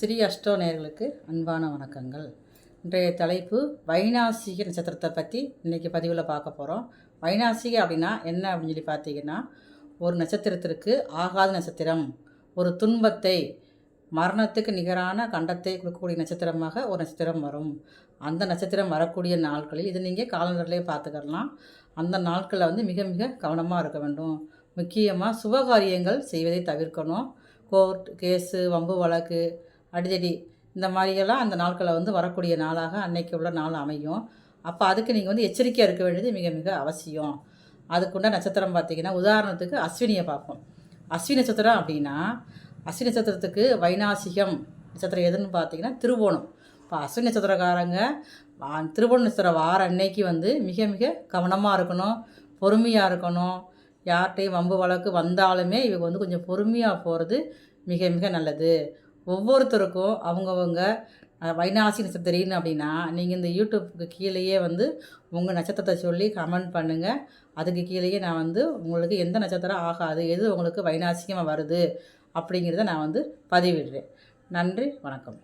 ஸ்ரீ அஷ்டோ நேயர்களுக்கு அன்பான வணக்கங்கள். இன்றைய தலைப்பு வைநாசிக நட்சத்திரத்தை பற்றி இன்றைக்கி பதிவில் பார்க்க போகிறோம் வைநாசிக அப்படின்னா என்ன அப்படின்னு சொல்லி பார்த்தீங்கன்னா ஒரு நட்சத்திரத்திற்கு ஆகாத நட்சத்திரம் ஒரு துன்பத்தை மரணத்துக்கு நிகரான கண்டத்தை கொடுக்கக்கூடிய நட்சத்திரமாக ஒரு நட்சத்திரம் வரும். அந்த நட்சத்திரம் வரக்கூடிய நாட்களில் இது நீங்கள் காலண்டர்லேயே பார்த்துக்கலாம். அந்த நாட்களில் வந்து மிக மிக கவனமாக இருக்க வேண்டும். முக்கியமாக சுபகாரியங்கள் செய்வதை தவிர்க்கணும். கோர்ட் கேஸு வம்பு வழக்கு அடிதடி. இந்த மாதிரியெல்லாம் அந்த நாட்களை வந்து வரக்கூடிய நாளாக அன்னைக்கு உள்ள நாள் அமையும். அப்போ அதுக்கு நீங்கள் வந்து எச்சரிக்கையாக இருக்க வேண்டியது மிக மிக அவசியம். அதுக்குண்ட நட்சத்திரம் பார்த்தீங்கன்னா உதாரணத்துக்கு அஸ்வினியை பார்ப்போம். அஸ்வினி நட்சத்திரம் அப்படின்னா அஸ்வினி நட்சத்திரத்துக்கு வைநாசிகம் நட்சத்திரம் எதுன்னு பார்த்தீங்கன்னா திருவோணம். இப்போ அஸ்வினி நட்சத்திரக்காரங்க திருவோண நட்சத்திரம் வார அன்னைக்கு வந்து மிக மிக கவனமாக இருக்கணும் பொறுமையாக இருக்கணும். யார்கிட்டையும் வம்பு வழக்கு வந்தாலுமே இவங்க வந்து கொஞ்சம் பொறுமையாக போகிறது மிக மிக நல்லது. ஒவ்வொருத்தருக்கும் அவங்கவுங்க அஹ், வைநாசி நட்சத்திரம் அப்படின்னா நீங்கள் இந்த யூடியூப்புக்கு கீழேயே வந்து உங்கள் நட்சத்திரத்தை சொல்லி கமெண்ட் பண்ணுங்கள் அதுக்கு கீழேயே நான் வந்து உங்களுக்கு எந்த நட்சத்திரம் ஆகாது எது உங்களுக்கு வைநாசியமாக வருது அப்படிங்கிறத நான் வந்து பதிவிடுறேன். நன்றி வணக்கம்.